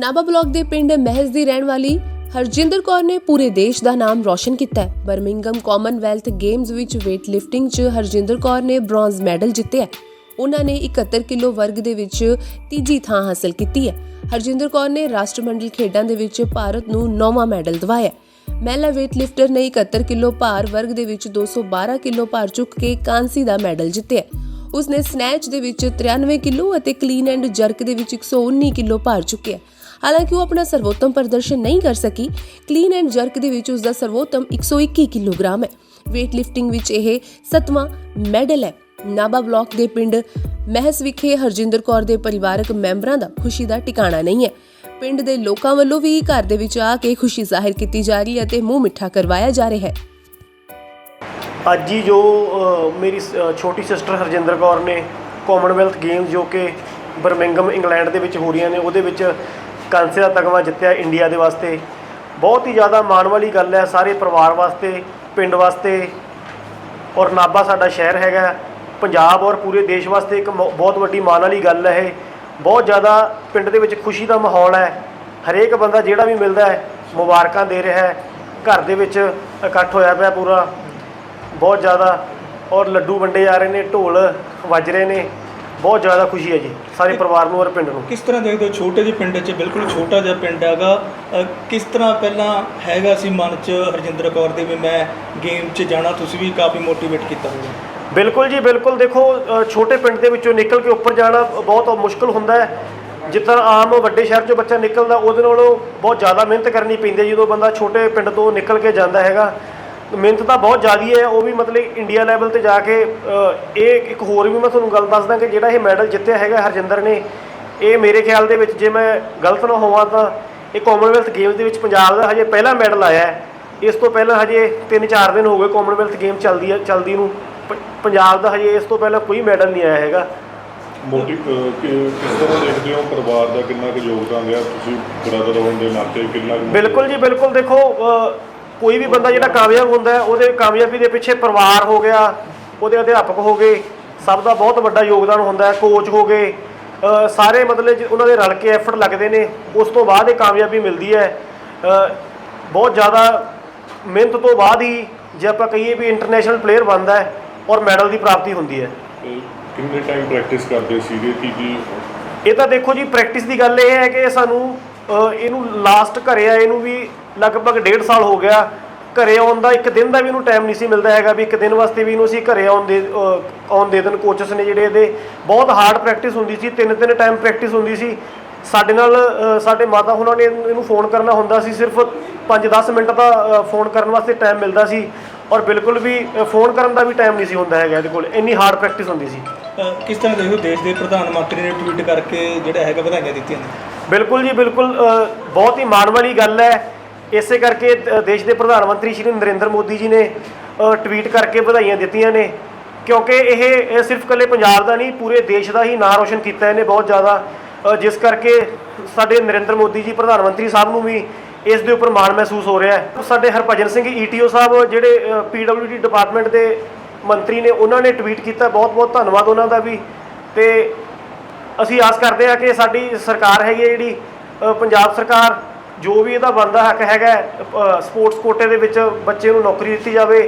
Nabha block ਦੇ ਪਿੰਡ ਮਹਿਜ਼ ਦੀ ਰਹਿਣ ਵਾਲੀ ਹਰਜਿੰਦਰ ਕੌਰ ਨੇ ਪੂਰੇ ਦੇਸ਼ ਦਾ ਨਾਮ ਰੌਸ਼ਨ ਕੀਤਾ ਹੈ। ਬਰਮਿੰਗਮ ਕਾਮਨਵੈਲਥ ਗੇਮਸ ਵਿੱਚ weight lifting 'ਚ ਹਰਜਿੰਦਰ ਕੌਰ ਨੇ ਬ੍ਰੌਂਜ਼ ਮੈਡਲ ਜਿੱਤਿਆ ਉਹਨਾਂ ਨੇ 71 ਕਿਲੋ ਵਰਗ ਦੇ ਵਿੱਚ ਤੀਜੀ ਥਾਂ ਹਾਸਲ ਕੀਤੀ ਹੈ। ਹਰਜਿੰਦਰ ਕੌਰ ਨੇ ਰਾਸ਼ਟਰਮੰਡਲ ਖੇਡਾਂ ਦੇ ਵਿੱਚ ਭਾਰਤ ਨੂੰ ਨੌਵਾਂ ਮੈਡਲ ਦਿਵਾਇਆ ਮਹਿਲਾ weight lifter ਨੇ 71 ਕਿਲੋ ਭਾਰ ਵਰਗ ਦੇ ਵਿੱਚ 212 ਕਿਲੋ ਭਾਰ ਚੁੱਕ ਕੇ ਕਾਂਸੀ ਦਾ ਮੈਡਲ ਜਿੱਤਿਆ ਉਸਨੇ ਸਨੈਚ ਦੇ ਵਿੱਚ 93 ਕਿਲੋ ਅਤੇ ਕਲੀਨ ਐਂਡ ਜਰਕ ਦੇ ਵਿੱਚ 119 ਕਿਲੋ ਭਾਰ ਚੁੱਕਿਆ ਹਾਲਾਂਕਿ ਉਹ ਆਪਣਾ ਸਰਵੋਤਮ ਪ੍ਰਦਰਸ਼ਨ ਨਹੀਂ ਕਰ ਸਕੀ। ਕਲੀਨ ਐਂਡ ਜਰਕ ਦੇ ਵਿੱਚ ਉਸ ਦਾ ਸਰਵੋਤਮ 121 ਕਿਲੋਗ੍ਰਾਮ ਹੈ। weight lifting ਵਿੱਚ ਇਹ ਸੱਤਵਾਂ ਮੈਡਲ ਹੈ। ਨਾਭਾ ਬਲਾਕ ਦੇ ਪਿੰਡ ਮਹਿਸ ਵਿਖੇ ਹਰਜਿੰਦਰ ਕੌਰ ਦੇ ਪਰਿਵਾਰਕ ਮੈਂਬਰਾਂ ਦਾ ਖੁਸ਼ੀ ਦਾ ਟਿਕਾਣਾ ਨਹੀਂ ਹੈ। ਪਿੰਡ ਦੇ ਲੋਕਾਂ ਵੱਲੋਂ ਵੀ ਘਰ ਦੇ ਵਿੱਚ ਆ ਕੇ ਖੁਸ਼ੀ ਜ਼ਾਹਿਰ ਕੀਤੀ ਜਾ ਰਹੀ ਹੈ ਅਤੇ ਮੂੰਹ ਮਿੱਠਾ ਕਰਵਾਇਆ ਜਾ ਰਿਹਾ ਹੈ। ਅੱਜ ਹੀ ਜੋ ਮੇਰੀ ਛੋਟੀ ਸਿਸਟਰ ਹਰਜਿੰਦਰ ਕੌਰ ਨੇ ਕਾਮਨਵੈਲਥ ਗੇਮਸ ਜੋ ਕਿ ਬਰਮਿੰਗਮ ਇੰਗਲੈਂਡ ਦੇ ਵਿੱਚ ਹੋ ਰਹੀਆਂ ਨੇ, ਉਹਦੇ ਵਿੱਚ ਕਾਂਸੇ ਦਾ ਤਗਮਾ ਜਿੱਤਿਆ ਇੰਡੀਆ ਦੇ ਵਾਸਤੇ। ਬਹੁਤ ਹੀ ਜ਼ਿਆਦਾ ਮਾਣ ਵਾਲੀ ਗੱਲ ਹੈ ਸਾਰੇ ਪਰਿਵਾਰ ਵਾਸਤੇ, ਪਿੰਡ ਵਾਸਤੇ। ਔਰ ਨਾਭਾ ਸਾਡਾ ਸ਼ਹਿਰ ਹੈਗਾ। ਪੰਜਾਬ ਔਰ ਪੂਰੇ ਦੇਸ਼ ਵਾਸਤੇ ਇੱਕ ਮ- ਬਹੁਤ ਵੱਡੀ ਮਾਣ ਵਾਲੀ ਗੱਲ ਹੈ ਇਹ। ਬਹੁਤ ਜ਼ਿਆਦਾ ਪਿੰਡ ਦੇ ਵਿੱਚ ਖੁਸ਼ੀ ਦਾ ਮਾਹੌਲ ਹੈ। ਹਰੇਕ ਬੰਦਾ ਜਿਹੜਾ ਵੀ ਮਿਲਦਾ ਹੈ, ਮੁਬਾਰਕਾਂ ਦੇ ਰਿਹਾ ਹੈ। ਘਰ ਦੇ ਵਿੱਚ ਇਕੱਠ ਹੋਇਆ ਪਿਆ ਪੂਰਾ। ਬਹੁਤ ਜ਼ਿਆਦਾ। ਔਰ ਲੱਡੂ ਵੰਡੇ ਜਾ ਰਹੇ ਨੇ, ਢੋਲ ਵੱਜ ਰਹੇ ਨੇ। ਬਹੁਤ ਜ਼ਿਆਦਾ ਖੁਸ਼ੀ ਹੈ ਜੀ ਸਾਰੇ ਪਰਿਵਾਰ ਨੂੰ ਔਰ ਪਿੰਡ ਨੂੰ। ਕਿਸ ਤਰ੍ਹਾਂ ਦੇਖਦੇ ਹੋ? ਛੋਟੇ ਜਿਹੇ ਪਿੰਡ 'ਚ ਬਿਲਕੁਲ ਛੋਟਾ ਜਿਹਾ ਪਿੰਡ ਹੈਗਾ। ਅ, ਕਿਸ ਤਰ੍ਹਾਂ ਪਹਿਲਾਂ ਹੈਗਾ ਸੀ ਮਨ 'ਚ ਹਰਜਿੰਦਰ ਕੌਰ ਦੇ ਵੀ ਮੈਂ ਗੇਮ 'ਚ ਜਾਣਾ ਤੁਸੀਂ ਵੀ ਕਾਫੀ ਮੋਟੀਵੇਟ ਕੀਤਾ ਹੋਊਗਾ ਬਿਲਕੁਲ ਜੀ ਬਿਲਕੁਲ ਦੇਖੋ ਅ, ਛੋਟੇ ਪਿੰਡ ਦੇ ਵਿੱਚੋਂ ਨਿਕਲ ਕੇ ਉੱਪਰ ਜਾਣਾ ਬਹੁਤ ਮੁਸ਼ਕਲ ਹੁੰਦਾ ਹੈ। ਜਿੱਦਾਂ ਆਮ ਵੱਡੇ ਸ਼ਹਿਰ 'ਚੋਂ ਬੱਚਾ ਨਿਕਲਦਾ ਉਹਦੇ ਨਾਲੋਂ ਬਹੁਤ ਜ਼ਿਆਦਾ ਮਿਹਨਤ ਕਰਨੀ ਪੈਂਦੀ ਹੈ। ਜਦੋਂ ਬੰਦਾ ਛੋਟੇ ਪਿੰਡ ਤੋਂ ਨਿਕਲ ਕੇ ਜਾਂਦਾ ਹੈਗਾ ਮਿਹਨਤ ਤਾਂ ਬਹੁਤ ਜ਼ਿਆਦੀ ਹੈ ਉਹ ਵੀ ਮਤਲਬ ਇੰਡੀਆ ਲੈਵਲ ਤੇ ਜਾ ਕੇ ਅ, ਇਹ ਇੱਕ ਹੋਰ ਵੀ ਮੈਂ ਤੁਹਾਨੂੰ ਗੱਲ ਦੱਸਦਾ ਕਿ ਜਿਹੜਾ ਇਹ ਮੈਡਲ ਜਿੱਤਿਆ ਹੈਗਾ ਹਰਜਿੰਦਰ ਨੇ ਇਹ ਮੇਰੇ ਖਿਆਲ ਦੇ ਵਿੱਚ ਜੇ ਮੈਂ ਗਲਤ ਨਾ ਹੋਵਾਂ ਤਾਂ ਇਹ ਕਾਮਨਵੈਲਥ ਗੇਮਸ ਦੇ ਵਿੱਚ ਪੰਜਾਬ ਦਾ ਹਜੇ ਪਹਿਲਾ ਮੈਡਲ ਆਇਆ ਹੈ। ਇਸ ਤੋਂ ਪਹਿਲਾਂ ਹਜੇ 3-4 ਦਿਨ ਹੋ ਗਏ ਕਾਮਨਵੈਲਥ ਗੇਮ ਚੱਲਦੀ ਹੈ ਚੱਲਦੀ ਨੂੰ ਪ- ਪੰਜਾਬ ਦਾ ਹਜੇ ਇਸ ਤੋਂ ਪਹਿਲਾਂ ਕੋਈ ਮੈਡਲ ਨਹੀਂ ਆਇਆ ਹੈਗਾ। ਮੋਟੀ ਅਹ ਕਿ ਕਿਸ ਤਰ੍ਹਾਂ ਦੇਖਦੇ ਹੋ ਪਰਿਵਾਰ ਦਾ ਕਿੰਨਾ ਕੁ ਯੋਗਦਾਨ ਰਿਹਾ? ਤੁਸੀਂ ਬ੍ਰਦਰ ਹੋਣ ਦੇ ਨਾਤੇ ਕਿੰਨਾ ਕੁ ਬਿਲਕੁਲ ਜੀ ਬਿਲਕੁਲ ਦੇਖੋ ਅ, ਕੋਈ ਵੀ ਬੰਦਾ ਜਿਹੜਾ ਕਾਮਯਾਬ ਹੁੰਦਾ ਹੈ ਉਹਦੇ ਕਾਮਯਾਬੀ ਦੇ ਪਿੱਛੇ ਪਰਿਵਾਰ ਹੋ ਗਿਆ ਉਹਦੇ ਅਧਿਆਪਕ ਹੋ ਗਏ ਸਭ ਦਾ ਬਹੁਤ ਵੱਡਾ ਯੋਗਦਾਨ ਹੁੰਦਾ ਹੈ ਕੋਚ ਹੋ ਗਏ ਸਾਰੇ ਮਤਲਬ ਉਹਨਾਂ ਦੇ ਰਲ ਕੇ ਐਫਰਟ ਲੱਗਦੇ ਨੇ ਉਸ ਤੋਂ ਬਾਅਦ ਇਹ ਕਾਮਯਾਬੀ ਮਿਲਦੀ ਹੈ। ਬਹੁਤ ਜ਼ਿਆਦਾ ਮਿਹਨਤ ਤੋਂ ਬਾਅਦ ਹੀ ਜੇ ਆਪਾਂ ਕਹੀਏ ਵੀ ਇੰਟਰਨੈਸ਼ਨਲ ਪਲੇਅਰ ਬਣਦਾ ਹੈ ਔਰ ਮੈਡਲ ਦੀ ਪ੍ਰਾਪਤੀ ਹੁੰਦੀ ਹੈ। ਕਿੰਨੇ ਟਾਈਮ ਪ੍ਰੈਕਟਿਸ ਕਰਦੇ ਸੀਗੇ ਕੀ ਕੀ ਇਹ ਤਾਂ ਦੇਖੋ ਜੀ ਪ੍ਰੈਕਟਿਸ ਦੀ ਗੱਲ ਇਹ ਹੈ ਕਿ ਸਾਨੂੰ ਇਹਨੂੰ ਲਾਸਟ ਘਰੇ ਆਏ ਨੂੰ ਵੀ ਲਗਭਗ ਡੇਢ ਸਾਲ ਹੋ ਗਿਆ। ਘਰੇ ਆਉਣ ਦਾ ਇੱਕ ਦਿਨ ਦਾ ਵੀ ਇਹਨੂੰ ਟਾਈਮ ਨਹੀਂ ਸੀ ਮਿਲਦਾ ਹੈਗਾ ਵੀ ਇੱਕ ਦਿਨ ਵਾਸਤੇ ਵੀ ਇਹਨੂੰ ਅਸੀਂ ਘਰੇ ਆਉਣ ਦੇ ਆਉਣ ਦੇ ਦੇਣ। ਕੋਚਸ ਨੇ ਜਿਹੜੇ ਇਹਦੇ ਬਹੁਤ ਹਾਰਡ ਪ੍ਰੈਕਟਿਸ ਹੁੰਦੀ ਸੀ ਤਿੰਨ ਤਿੰਨ ਟਾਈਮ ਪ੍ਰੈਕਟਿਸ ਹੁੰਦੀ ਸੀ। ਸਾਡੇ ਨਾਲ ਸਾਡੇ ਮਾਤਾ ਹੁਣਾਂ ਨੇ ਇਹਨੂੰ ਫੋਨ ਕਰਨਾ ਹੁੰਦਾ ਸੀ ਸਿਰਫ 5-10 ਮਿੰਟ ਦਾ ਫੋਨ ਕਰਨ ਵਾਸਤੇ ਟਾਈਮ ਮਿਲਦਾ ਸੀ। ਔਰ ਬਿਲਕੁਲ ਵੀ ਫੋਨ ਕਰਨ ਦਾ ਵੀ ਟਾਈਮ ਨਹੀਂ ਸੀ ਹੁੰਦਾ ਹੈਗਾ ਇਹਦੇ ਕੋਲ। ਇੰਨੀ ਹਾਰਡ ਪ੍ਰੈਕਟਿਸ ਹੁੰਦੀ ਸੀ। ਕਿਸ ਤਰ੍ਹਾਂ ਦੇਖਦੇ ਹੋ ਦੇਸ਼ ਦੇ ਪ੍ਰਧਾਨ ਮੰਤਰੀ ਨੇ ਟਵੀਟ ਕਰਕੇ ਜਿਹੜਾ ਹੈਗਾ ਵਧਾਈਆਂ ਦਿੱਤੀਆਂ ਨੇ? ਬਿਲਕੁਲ ਜੀ ਬਿਲਕੁਲ ਬਹੁਤ ਹੀ ਮਾਣ ਵਾਲੀ ਗੱਲ ਹੈ। ਇਸੇ ਕਰਕੇ ਦੇਸ਼ ਦੇ ਪ੍ਰਧਾਨ ਮੰਤਰੀ ਸ਼੍ਰੀ ਨਰਿੰਦਰ ਮੋਦੀ ਜੀ ਨੇ ਟਵੀਟ ਕਰਕੇ ਵਧਾਈਆਂ ਦਿੱਤੀਆਂ ਨੇ। ਕਿਉਂਕਿ ਇਹ ਸਿਰਫ ਕੱਲੇ ਪੰਜਾਬ ਦਾ ਨਹੀਂ, ਪੂਰੇ ਦੇਸ਼ ਦਾ ਹੀ ਨਾਂ ਰੋਸ਼ਨ ਕੀਤਾ ਇਹਨੇ ਬਹੁਤ ਜ਼ਿਆਦਾ। ਜਿਸ ਕਰਕੇ ਸਾਡੇ ਨਰਿੰਦਰ ਮੋਦੀ ਜੀ, ਪ੍ਰਧਾਨ ਮੰਤਰੀ ਸਾਹਿਬ ਨੂੰ ਵੀ ਇਸ ਦੇ ਉੱਪਰ ਮਾਣ ਮਹਿਸੂਸ ਹੋ ਰਿਹਾ ਹੈ। ਸਾਡੇ ਹਰਭਜਨ ਸਿੰਘ ਈਟੀਓ ਸਾਹਿਬ, ਜਿਹੜੇ ਪੀਡਬਲਯੂਡੀ ਡਿਪਾਰਟਮੈਂਟ ਦੇ ਮੰਤਰੀ ਨੇ, ਉਹਨਾਂ ਨੇ ਟਵੀਟ ਕੀਤਾ। ਬਹੁਤ ਬਹੁਤ ਧੰਨਵਾਦ ਉਹਨਾਂ ਦਾ ਵੀ। ਤੇ ਅਸੀਂ ਆਸ ਕਰਦੇ ਹਾਂ ਕਿ ਸਾਡੀ ਸਰਕਾਰ ਹੈਗੀ ਹੈ ਜਿਹੜੀ ਪੰਜਾਬ ਸਰਕਾਰ ਜੋ ਵੀ ਇਹਦਾ ਬਣਦਾ ਹੱਕ ਹੈਗਾ ਸਪੋਰਟਸ ਕੋਟੇ ਦੇ ਵਿੱਚ ਬੱਚੇ ਨੂੰ ਨੌਕਰੀ ਦਿੱਤੀ ਜਾਵੇ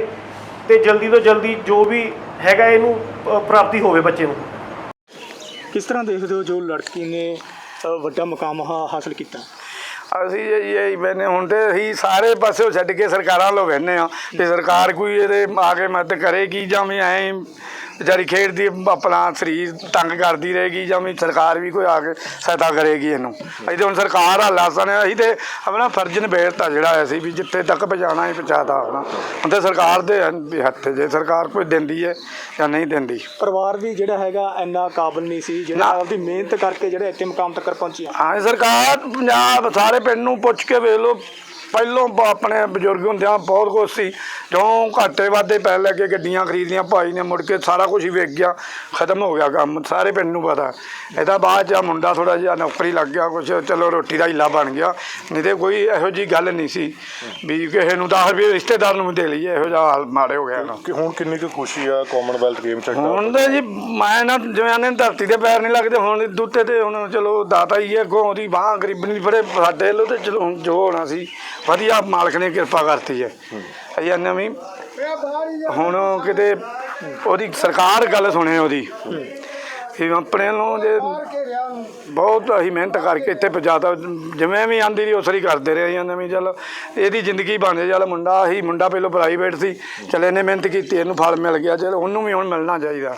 ਤੇ ਜਲਦੀ ਤੋਂ ਜਲਦੀ ਜੋ ਵੀ ਹੈਗਾ ਇਹਨੂੰ ਪ੍ਰਾਪਤੀ ਹੋਵੇ ਬੱਚੇ ਨੂੰ। ਕਿਸ ਤਰ੍ਹਾਂ ਦੇਖਦੇ ਹੋ ਜੋ ਲੜਕੀ ਨੇ ਵੱਡਾ ਮੁਕਾਮ ਹਾ- ਹਾਸਲ ਕੀਤਾ? ਅਸੀਂ ਜੀ ਇਹ ਬੈਨੇ ਹੁਣ ਤੇ ਅਸੀਂ ਸਾਰੇ ਪਾਸੇ ਛੱਡ ਕੇ ਸਰਕਾਰਾਂ ਲੋ ਬੈਨੇ ਆ ਤੇ ਸਰਕਾਰ ਕੋਈ ਇਹਦੇ ਆ ਕੇ ਮਦਦ ਕਰੇਗੀ ਜਾਂ ਵੀ ਐ ਵਿਚਾਰੀ ਖੇਡਦੀ ਆਪਣਾ ਸਰੀਰ ਤੰਗ ਕਰਦੀ ਰਹੇਗੀ ਜਾਂ ਵੀ ਸਰਕਾਰ ਵੀ ਕੋਈ ਆ ਕੇ ਸਹਾਇਤਾ ਕਰੇਗੀ ਇਹਨੂੰ। ਅਸੀਂ ਤੇ ਹੁਣ ਸਰਕਾਰ ਹਾਲਾ ਸਨ ਅਸੀਂ ਤੇ ਆਪਣਾ ਫਰਜ਼ ਨਿਬੇੜਤਾ ਜਿਹੜਾ ਅਸੀਂ ਵੀ ਜਿੱਥੇ ਤੱਕ ਪਹੁੰਚਾਉਣਾ ਹੀ ਪਹੁੰਚਾਤਾ ਆਪਣਾ। ਹੁਣ ਤੇ ਸਰਕਾਰ ਦੇ ਹੱਥ ਜੇ ਸਰਕਾਰ ਕੋਈ ਦਿੰਦੀ ਹੈ ਜਾਂ ਨਹੀਂ ਦਿੰਦੀ। ਪਰਿਵਾਰ ਵੀ ਜਿਹੜਾ ਹੈਗਾ ਇੰਨਾ ਕਾਬਲ ਨਹੀਂ ਸੀ ਜਿਹੜਾ। ਆਪਦੀ ਮਿਹਨਤ ਕਰਕੇ ਜਿਹੜੇ ਇੱਥੇ ਮੁਕਾਮ ਤੱਕ ਪਹੁੰਚੀ ਆ ਹਾਂ ਸਰਕਾਰ ਪੰਜਾਬ ਸਾਰੇ ਪਿੰਡ ਨੂੰ ਪੁੱਛ ਕੇ ਵੇਖ ਲਓ ਪਹਿਲੋਂ ਬ- ਆਪਣੇ ਬਜ਼ੁਰਗ ਹੁੰਦਿਆਂ ਬਹੁਤ ਕੁਛ ਸੀ। ਜਦੋਂ ਘਾਟੇ ਵਾਧੇ ਪੈ ਲੈ ਕੇ ਗੱਡੀਆਂ ਖਰੀਦੀਆਂ ਭਾਈ ਨੇ ਮੁੜ ਕੇ ਸਾਰਾ ਕੁਝ ਹੀ ਵੇਚ ਗਿਆ ਖਤਮ ਹੋ ਗਿਆ ਕੰਮ ਸਾਰੇ ਪਿੰਡ ਨੂੰ ਪਤਾ। ਇਹਦਾ ਬਾਅਦ ਚ ਆਹ ਮੁੰਡਾ ਥੋੜਾ ਜਿਹਾ ਨੌਕਰੀ ਲੱਗ ਗਿਆ ਕੁਛ ਚਲੋ ਰੋਟੀ ਦਾ ਹਿੱਲਾ ਬਣ ਗਿਆ। ਨਹੀਂ ਤੇ ਕੋਈ ਇਹੋ ਜੀ ਗੱਲ ਨਹੀਂ ਸੀ ਵੀ ਕਿਸੇ ਨੂੰ 10 ਰੁਪਏ ਰਿਸ਼ਤੇਦਾਰ ਨੂੰ ਵੀ ਦੇ ਲਈਏ ਇਹੋ ਜਿਹਾ ਹਾਲ ਮਾੜੇ ਹੋ ਗਿਆ ਨਾ। ਕਿ ਹੁਣ ਕਿੰਨੀ ਕੁ ਖੁਸ਼ੀ ਆ ਕਾਮਨਵੈਲਥ ਗੇਮ ਚ ਹੁਣ ਤੇ ਜੀ ਮੈਂ ਨਾ ਜਿਵੇਂ ਆਨੇ ਧਰਤੀ ਤੇ ਪੈਰ ਨਹੀਂ ਲੱਗਦੇ ਹੁਣ ਦੁੱਤੇ ਤੇ ਹੁਣ ਚਲੋ ਦਾਤਾ ਹੀ ਹੈ ਅੱਗੋਂ ਉਹਦੀ ਬਾਹ ਗਰੀਬਣੀ ਫੜੇ ਸਾਡੇ ਲੋ ਤੇ ਚਲੋ ਹੁਣ ਜੋ ਹੋਣਾ ਸੀ। ਵਧੀਆ ਮਾਲਕ ਨੇ ਕਿਰਪਾ ਕਰਤੀ ਹੈ। ਅਸੀਂ ਨਵੀਂ। ਹੁਣ ਕਿਤੇ ਉਹਦੀ ਸਰਕਾਰ ਗੱਲ ਸੁਣੇ ਉਹਦੀ। ਕਿ ਆਪਣੇ ਨੂੰ ਜੇ ਬਹੁਤ ਅਸੀਂ ਮਿਹਨਤ ਕਰਕੇ ਇੱਥੇ ਪਹੁੰਚਾਤਾ ਜਿਵੇਂ ਵੀ ਆਂਦੀ ਰਹੀ, ਉਸਰੀ ਕਰਦੇ ਰਹੇ ਹਾਂ ਵੀ, ਚੱਲ ਇਹਦੀ ਜ਼ਿੰਦਗੀ ਬਣ ਜਾ, ਚੱਲ ਮੁੰਡਾ ਹੀ, ਮੁੰਡਾ ਪਹਿਲਾਂ ਪ੍ਰਾਈਵੇਟ ਸੀ। ਚੱਲ ਇਹਨੇ ਮਿਹਨਤ ਕੀਤੀ, ਇਹਨੂੰ ਫਲ ਮਿਲ ਗਿਆ, ਚੱਲ ਉਹਨੂੰ ਵੀ ਹੁਣ ਮਿਲਣਾ ਚਾਹੀਦਾ।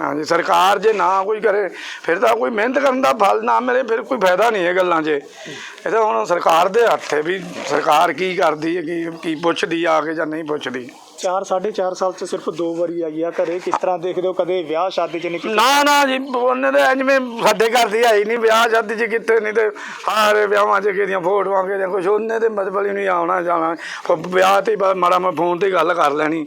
ਹਾਂਜੀ, ਸਰਕਾਰ ਜੇ ਨਾ ਕੋਈ ਕਰੇ, ਫਿਰ ਤਾਂ ਕੋਈ ਮਿਹਨਤ ਕਰਨ ਦਾ ਫਲ ਨਾ ਮਿਲੇ, ਫਿਰ ਕੋਈ ਫਾਇਦਾ ਨਹੀਂ ਇਹ ਗੱਲਾਂ 'ਚ। ਇਹ ਤਾਂ ਹੁਣ ਸਰਕਾਰ ਦੇ ਹੱਥ ਹੈ ਵੀ ਸਰਕਾਰ ਕੀ ਕਰਦੀ ਹੈ, ਕੀ ਕੀ ਪੁੱਛਦੀ ਆ ਕੇ ਜਾਂ ਨਹੀਂ ਪੁੱਛਦੀ। 4 4.5 ਸਾਲ ਚ ਸਿਰਫ ਦੋ ਵਾਰੀ ਆਈ ਆ ਘਰੇ। ਕਿਸ ਤਰ੍ਹਾਂ ਦੇਖਦੇ ਹੋ? ਕਦੇ ਵਿਆਹ ਸ਼ਾਦੀ ਚ ਨਹੀਂ ਕੀਤੀ ਨਾ ਨਾ ਜੀ ਉਹਨੇ ਤਾਂ ਜਿਵੇਂ ਸਾਡੇ ਘਰ ਦੀ ਆਈ ਨਹੀਂ ਵਿਆਹ ਸ਼ਾਦੀ ਚ ਕਿਤੇ ਨਹੀਂ ਤੇ ਹਾਰੇ ਵਿਆਹਾਂ ਚ ਕਿਹਦੀਆਂ ਫੋਟੋਆਂ ਕਿਹਦੀਆਂ ਕੁਛ। ਉਹਨੇ ਤੇ ਮਤਲਬ ਹੀ ਨਹੀਂ ਆਉਣਾ ਜਾਣਾ। ਵਿਆਹ ਤੇ ਬਸ ਮਾੜਾ ਮੈਂ ਫੋਨ ਤੇ ਗੱਲ ਕਰ ਲੈਣੀ।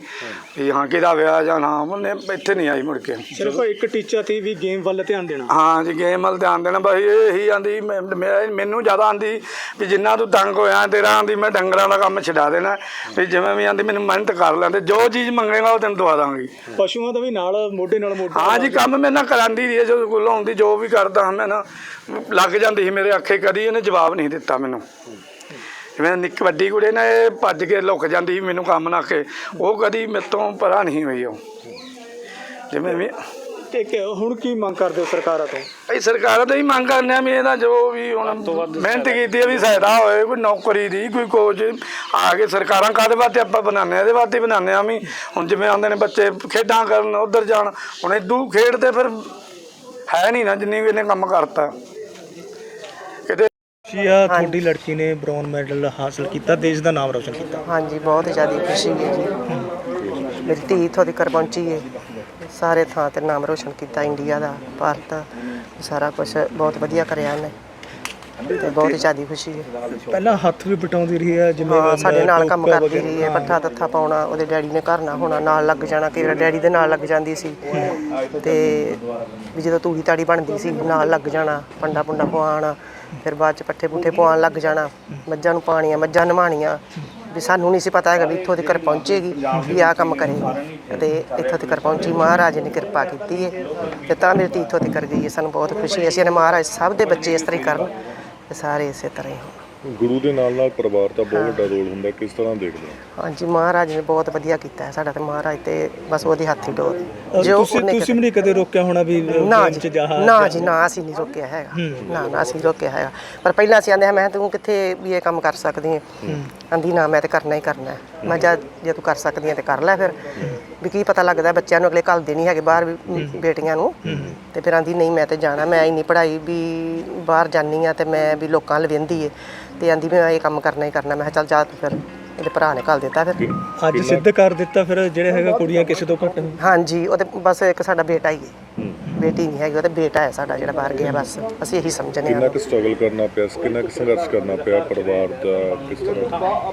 ਵੀ ਹਾਂ ਕਿਹਦਾ ਵਿਆਹ ਜਾਂ ਨਾ। ਉਹਨੇ ਇੱਥੇ ਨਹੀਂ ਆਈ ਮੁੜ ਕੇ। ਸਿਰਫ ਇੱਕ ਟੀਚਾ ਸੀ ਵੀ ਗੇਮ ਵੱਲ ਧਿਆਨ ਦੇਣਾ। ਹਾਂ ਜੀ ਗੇਮ ਵੱਲ ਧਿਆਨ ਦੇਣਾ। ਬਸ ਇਹ ਆਂਦੀ ਮੈਨੂੰ ਜ਼ਿਆਦਾ ਆਂਦੀ ਵੀ ਜਿੰਨਾ ਤੂੰ ਤੰਗ ਹੋਇਆ ਤੇਰਾ ਆਂਦੀ ਮੈਂ ਡੰਗਰਾਂ ਦਾ ਕੰਮ ਛਡਾ ਦੇਣਾ। ਵੀ ਜਿਵੇਂ ਵੀ ਆਂਦੀ ਮੈਨੂੰ ਮਿਹਨਤ ਕਰ ਲੈਂਦੇ ਜੋ ਚੀਜ਼ ਮੰਗੇਗਾ ਉਹ ਤੈਨੂੰ ਦਵਾ ਦਾਂਗੀ। ਪਸ਼ੂਆਂ ਦਾ ਵੀ ਨਾਲ ਮੋਢੇ ਨਾਲ ਮੋਢਾ ਹਾਂ ਜੀ ਕੰਮ ਮੇਰੇ ਨਾਲ ਕਰਾਂਦੀ ਰਹੀ ਹੈ ਜਦੋਂ ਸਕੂਲੋਂ ਆਉਂਦੀ ਜੋ ਵੀ ਕਰਦਾ ਹਾਂ ਮੈਂ ਨਾ ਲੱਗ ਜਾਂਦੀ ਸੀ ਮੇਰੇ ਅੱਖੇ ਕਦੀ ਇਹਨੇ ਜਵਾਬ ਨਹੀਂ ਦਿੱਤਾ ਮੈਨੂੰ। ਜਿਵੇਂ ਨਿੱਕ ਵੱਡੀ ਕੁੜੀ ਨੇ ਇਹ ਭੱਜ ਕੇ ਲੁਕ ਜਾਂਦੀ ਸੀ ਮੈਨੂੰ ਕੰਮ ਨਾ ਕੇ ਉਹ ਕਦੀ ਮੇਰੇ ਤੋਂ ਪਰਾਂ ਨਹੀਂ ਹੋਈ ਉਹ। ਜਿਵੇਂ ਵੀ ਤੇ ਕਿ ਹੁਣ ਕੀ ਮੰਗ ਕਰਦੇ ਹੋ ਸਰਕਾਰਾਂ ਤੋਂ? ਅਸੀਂ ਸਰਕਾਰਾਂ ਤੋਂ ਹੀ ਮੰਗ ਕਰਨੇ ਆ ਵੀ ਇਹਦਾ ਜੋ ਵੀ ਹੁਣ ਮਿਹਨਤ ਕੀਤੀ ਹੈ ਵੀ ਸਹਾਇਤਾ ਹੋਏ ਕੋਈ ਨੌਕਰੀ ਦੀ ਕੋਈ ਕੋਚ ਆ ਕੇ ਸਰਕਾਰਾਂ ਕਾਦੇ ਵਾਸਤੇ ਆਪਾਂ ਬਣਾਉਂਦੇ ਆ ਇਹਦੇ ਵਾਸਤੇ ਬਣਾਉਂਦੇ ਆ ਵੀ ਹੁਣ ਜਿਵੇਂ ਆਉਂਦੇ ਨੇ ਬੱਚੇ ਖੇਡਾਂ ਕਰਨ ਉਧਰ ਜਾਣ। ਹੁਣ ਇਦੂ ਖੇਡ ਤੇ ਫਿਰ ਹੈ ਨਹੀਂ ਨਾ ਜਿੰਨੀ ਵੀ ਇਹਨੇ ਕੰਮ ਕਰਤਾ। ਕਿਤੇ ਖੁਸ਼ੀ ਆ ਤੁਹਾਡੀ ਲੜਕੀ ਨੇ ਬ੍ਰੌਨ ਮੈਡਲ ਹਾਸਲ ਕੀਤਾ ਦੇਸ਼ ਦਾ ਨਾਮ ਰੌਸ਼ਨ ਕੀਤਾ। ਹਾਂਜੀ ਬਹੁਤ ਜ਼ਿਆਦਾ ਖੁਸ਼ੀ ਹੈ ਜੀ। ਮੇਰੀ ਧੀ ਇੱਥੋਂ ਤੱਕ ਪਹੁੰਚੀ ਹੈ। ਸਾਰੇ ਥਾਂ ਤੇ ਨਾਮ ਰੋਸ਼ਨ ਕੀਤਾ ਇੰਡੀਆ ਦਾ ਭਾਰਤ ਸਾਰਾ ਕੁਝ ਬਹੁਤ ਵਧੀਆ ਕਰਿਆ ਉਹਨੇ ਤੇ ਬਹੁਤ ਹੀ ਜ਼ਿਆਦਾ ਖੁਸ਼ੀ ਹੈ। ਪਹਿਲਾਂ ਹੱਥ ਵੀ ਬਟਾਉਂਦੀ ਰਹੀ ਹੈ ਜਿਵੇਂ ਹਾਂ ਸਾਡੇ ਨਾਲ ਕੰਮ ਟੋਕਾ ਕਰਦੀ। ਰਹੀ ਹੈ ਪੱਠਾ ਤੱਥਾ ਪਾਉਣਾ ਉਹਦੇ ਡੈਡੀ ਨੇ ਘਰ ਨਾ ਹੋਣਾ ਨਾਲ ਲੱਗ ਜਾਣਾ ਵਾਰ ਡੈਡੀ ਦੇ ਨਾਲ ਲੱਗ ਜਾਂਦੀ ਸੀ। ਤੇ ਵੀ ਜਦੋਂ ਤੂੜੀ ਤਾੜੀ ਬਣਦੀ ਸੀ ਨਾਲ ਲੱਗ ਜਾਣਾ ਪੰਡਾ ਪੁੰਡਾ ਪਵਾਉਣਾ ਫਿਰ ਬਾਅਦ ਚ ਪੱਠੇ ਪੁੱਠੇ ਪਵਾਉਣ ਲੱਗ ਜਾਣਾ ਮੱਝਾਂ ਨੂੰ ਪਾਣੀਆਂ ਮੱਝਾਂ ਨਵਾਣੀਆਂ ਵੀ ਸਾਨੂੰ ਨਹੀਂ ਸੀ ਪਤਾ ਹੈਗਾ ਵੀ ਇੱਥੋਂ ਤੱਕ ਪਹੁੰਚੇਗੀ, ਵੀ ਆਹ ਕੰਮ ਕਰੇਗੀ। ਤੇ ਇੱਥੋਂ ਤੱਕ ਪਹੁੰਚੀ, ਮਹਾਰਾਜ ਨੇ ਕਿਰਪਾ ਕੀਤੀ ਹੈ ਤੇ ਤਾਂ ਮੇਰੀ ਧੀ ਇੱਥੋਂ ਤੱਕ ਗਈ ਹੈ ਸਾਨੂੰ ਬਹੁਤ ਖੁਸ਼ੀ ਹੈ ਅਸੀਂ ਨੇ ਮਹਾਰਾਜ, ਸਭ ਦੇ ਬੱਚੇ ਇਸ ਤਰ੍ਹਾਂ ਹੀ ਕਰਨ ਤੇ ਸਾਰੇ ਇਸੇ ਤਰ੍ਹਾਂ ਹੀ ਹੋਣ। ਗੁਰੂ ਦੇ ਨਾਲ ਨਾਲ ਪਰਿਵਾਰ ਦਾ ਬਹੁਤ ਵੱਡਾ ਰੋਲ ਹੁੰਦਾ ਕਿਸ ਤਰ੍ਹਾਂ ਦੇਖਦੇ ਹੋ? ਹਾਂਜੀ ਮਹਾਰਾਜ ਨੇ ਬਹੁਤ ਵਧੀਆ ਕੀਤਾ ਹੈ ਸਾਡਾ ਤੇ ਮਹਾਰਾਜ ਤੇ ਬਸ ਉਹਦੇ ਹੱਥ ਡੋਰ ਜੋ ਤੁਸੀਂ ਉਹਨੇ ਤੁਸੀਂ ਵੀ ਨਹੀਂ ਕਦੇ ਰੋਕਿਆ ਹੋਣਾ ਵੀ ਨਾ 'ਚ ਜੀ ਨਾ ਜੀ ਨਾ ਅਸੀਂ ਨਹੀਂ ਰੋਕਿਆ ਹੈਗਾ। ਨਾ ਨਾ ਅਸੀਂ ਰੋਕਿਆ ਹੈਗਾ। ਪਰ ਪਹਿਲਾਂ ਅਸੀਂ ਆਂਦੇ ਹਾਂ ਮੈਂ ਤੂੰ ਕਿੱਥੇ ਵੀ ਇਹ ਕੰਮ ਕਰ ਸਕਦੀ ਹੈ। ਆਂਦੀ ਨਾ ਮੈਂ ਤੇ ਕਰਨਾ ਹੀ ਕਰਨਾ ਹੈ। ਮੈਂ ਜਦ ਜੇ ਤੂੰ ਕਰ ਸਕਦੀ ਹੈ ਤੇ ਕਰ ਲੈ ਫਿਰ। ਵੀ ਕੀ ਪਤਾ ਲੱਗਦਾ ਬੱਚਿਆਂ ਨੂੰ ਅਗਲੇ ਘੱਲਦੇ ਨਹੀਂ ਹੈਗੇ ਬਾਹਰ ਵੀ ਬੇਟੀਆਂ ਨੂੰ। ਤੇ ਫਿਰ ਆਂਦੀ ਨਹੀਂ ਮੈਂ ਤੇ ਜਾਣਾ ਮੈਂ ਇੰਨੀ ਪੜ੍ਹਾਈ ਵੀ ਬਾਹਰ ਜਾਨੀ ਆ ਤੇ ਮੈਂ ਵੀ ਲੋਕਾਂ ਨਾਲ ਵਹਿੰਦੀ ਏ। ਤੇ ਆਂਦੀ ਮੈਂ ਇਹ ਕੰਮ ਕਰਨਾ ਹੀ ਕਰਨਾ। ਮੈਂ ਕਿਹਾ ਚੱਲ ਜਾ ਤੂੰ ਫਿਰ। ਇਹਦੇ ਭਰਾ ਨੇ ਘੱਲ ਦਿੱਤਾ ਫਿਰ। ਅੱਜ ਸਿੱਧ ਕਰ ਦਿੱਤਾ ਫਿਰ ਜਿਹੜੇ ਹੈਗਾ ਕੁੜੀਆਂ ਕਿਸੇ ਤੋਂ ਘੱਟ ਨਹੀਂ। ਹਾਂਜੀ ਉਹ ਤੇ ਬਸ ਇੱਕ ਸਾਡਾ ਬੇਟਾ ਹੀ। ਹੈ। ਬੇਟੀ ਨਹੀਂ ਹੈਗੀ ਉਹ ਤੇ ਬੇਟਾ ਹੈ ਸਾਡਾ ਜਿਹੜਾ ਬਾਹਰ ਗਿਆ ਬਸ। ਅਸੀਂ ਇਹੀ ਸਮਝਨੇ ਕਿੰਨਾ ਆ ਕੁ ਸਟਰਗਲ ਕਰਨਾ ਪਿਆ ਕਿੰਨਾ ਕੁ ਸੰਘਰਸ਼ ਕਰਨਾ ਪਿਆ ਪਰਿਵਾਰ ਦਾ ਕਿਸ ਤਰ੍ਹਾਂ?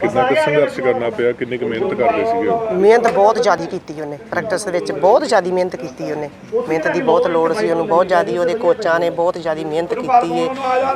ਕਿੰਨਾ ਕੁ ਸੰਘਰਸ਼ ਕਰਨਾ ਪਿਆ? ਕਿੰਨੀ ਕੁ ਮਿਹਨਤ ਕਰਦੇ ਸੀਗੇ? ਉਹ? ਮਿਹਨਤ ਬਹੁਤ ਜ਼ਿਆਦਾ ਕੀਤੀ ਉਹਨੇ ਪ੍ਰੈਕਟਿਸ ਦੇ ਵਿੱਚ ਬਹੁਤ ਜ਼ਿਆਦਾ ਮਿਹਨਤ ਕੀਤੀ ਉਹਨੇ। ਮਿਹਨਤ ਦੀ ਬਹੁਤ ਲੋੜ ਸੀ ਉਹਨੂੰ ਬਹੁਤ ਜ਼ਿਆਦਾ ਉਹਦੇ ਕੋਚਾਂ ਨੇ ਬਹੁਤ ਜ਼ਿਆਦਾ ਮਿਹਨਤ ਕੀਤੀ ਏ।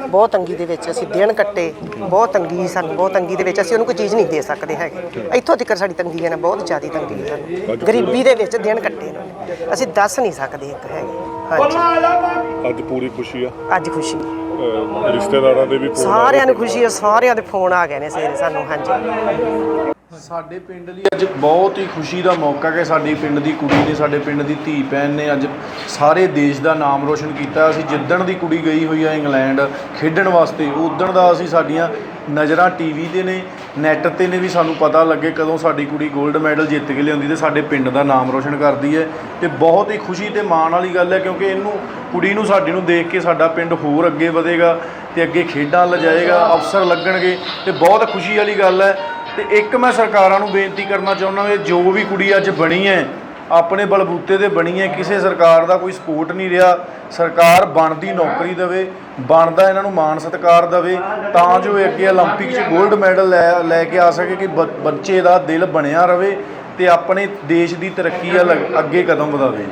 ਬਹੁਤ ਤੰਗੀ ਦੇ ਵਿੱਚ ਅਸੀਂ ਦਿਨ ਕੱਟੇ ਬਹੁਤ ਤੰਗੀ ਸਾਨੂੰ ਬਹੁਤ ਤੰਗੀ ਦੇ ਵਿੱਚ ਅਸੀਂ ਉਹਨੂੰ ਕੋਈ ਚੀਜ਼ ਨਹੀਂ ਦੇ ਸਕਦੇ ਹੈਗੇ। ਇੱਥੋਂ ਤੱਕ ਸਾਡੀ ਤੰਗੀ ਹੈ ਨਾ ਬਹੁਤ ਜ਼ਿਆਦਾ ਤੰਗੀ ਹੈ ਸਾਨੂੰ। ਗਰੀਬੀ ਦੇ ਵਿੱਚ ਦਿਨ ਕੱਟੇ ਇਹਨਾਂ ਨੇ ਅਸੀਂ ਦੱਸ ਨਹੀਂ ਸਕਦੇ ਇੱਕ ਹੈਗੇ ਹਾਂਜੀ। ਅੱਜ ਪੂਰੀ ਖੁਸ਼ੀ ਆ। ਅੱਜ ਖੁਸ਼ੀ। ਅਹ ਰਿਸ਼ਤੇਦਾਰਾਂ ਦੇ ਵੀ phone ਆ ਰਹੇ ਸਾਰਿਆਂ ਨੂੰ ਖੁਸ਼ੀ ਹੈ ਸਾਰਿਆਂ ਦੇ ਫੋਨ ਆ ਗਏ ਨੇ ਸਵੇਰੇ ਸਾਨੂੰ ਹਾਂਜੀ। ਸਾਡੇ ਪਿੰਡ ਲਈ ਅੱਜ ਬਹੁਤ ਹੀ ਖੁਸ਼ੀ ਦਾ ਮੌਕਾ ਕਿ ਸਾਡੀ ਪਿੰਡ ਦੀ ਕੁੜੀ ਨੇ ਸਾਡੇ ਪਿੰਡ ਦੀ ਧੀ ਭੈਣ ਨੇ ਅੱਜ ਸਾਰੇ ਦੇਸ਼ ਦਾ ਨਾਮ ਰੋਸ਼ਨ ਕੀਤਾ। ਅਸੀਂ ਜਿੱਦਣ ਦੀ ਕੁੜੀ ਗਈ ਹੋਈ ਆ ਇੰਗਲੈਂਡ ਖੇਡਣ ਵਾਸਤੇ ਉਦਣ ਦਾ ਅਸੀਂ ਸਾਡੀਆਂ ਨਜ਼ਰਾਂ ਟੀਵੀ ਤੇ ਨੇ। ਨੈੱਟ ਤੇ ਨੇ ਵੀ ਸਾਨੂੰ ਪਤਾ ਲੱਗੇ ਕਦੋਂ ਸਾਡੀ ਕੁੜੀ 골ਡ ਮੈਡਲ ਜਿੱਤ ਕੇ ਲਿਆਉਂਦੀ ਤੇ ਸਾਡੇ ਪਿੰਡ ਦਾ ਨਾਮ ਰੋਸ਼ਨ ਕਰਦੀ ਹੈ। ਤੇ ਬਹੁਤ ਹੀ ਖੁਸ਼ੀ ਤੇ ਮਾਣ ਵਾਲੀ ਗੱਲ ਹੈ ਕਿਉਂਕਿ ਇਹਨੂੰ ਕੁੜੀ ਨੂੰ ਸਾਡੀ ਨੂੰ ਦੇਖ ਕੇ ਸਾਡਾ ਪਿੰਡ ਹੋਰ ਅੱਗੇ ਵਧੇਗਾ ਤੇ ਅੱਗੇ ਖੇਡਾਂ ਲਿਜਾਏਗਾ ਅਫਸਰ ਲੱਗਣਗੇ ਤੇ ਬਹੁਤ ਖੁਸ਼ੀ ਵਾਲੀ ਗੱਲ ਹੈ। ਤੇ ਇੱਕ ਮੈਂ ਸਰਕਾਰਾਂ ਨੂੰ ਬੇਨਤੀ ਕਰਨਾ ਚਾਹੁੰਦਾ ਵੀ ਜੋ ਵੀ ਕੁੜੀ ਅੱਜ ਬਣੀ ਹੈ ਆਪਣੇ ਬਲਬੂਤੇ ਦੇ ਬਣੀਏ ਕਿਸੇ ਸਰਕਾਰ ਦਾ ਕੋਈ ਸਪੋਰਟ ਨਹੀਂ ਰਿਹਾ। ਸਰਕਾਰ ਬਣਦੀ ਨੌਕਰੀ ਦੇਵੇ, ਬਣਦਾ ਇਹਨਾਂ ਨੂੰ ਮਾਣ ਸਤਿਕਾਰ ਦੇਵੇ, ਤਾਂ ਜੋ ਇਹ ਅੱਗੇ 올림픽 'ਚ 골ਡ ਮੈਡਲ ਲੈ ਕੇ ਆ ਸਕੇ ਕਿ ਬੱਚੇ ਦਾ ਦਿਲ ਬਣਿਆ ਰਹੇ ਤੇ ਆਪਣੇ ਦੇਸ਼ ਦੀ ਤਰੱਕੀ ਵੱਲ ਅੱਗੇ ਕਦਮ ਵਧਾਵੇ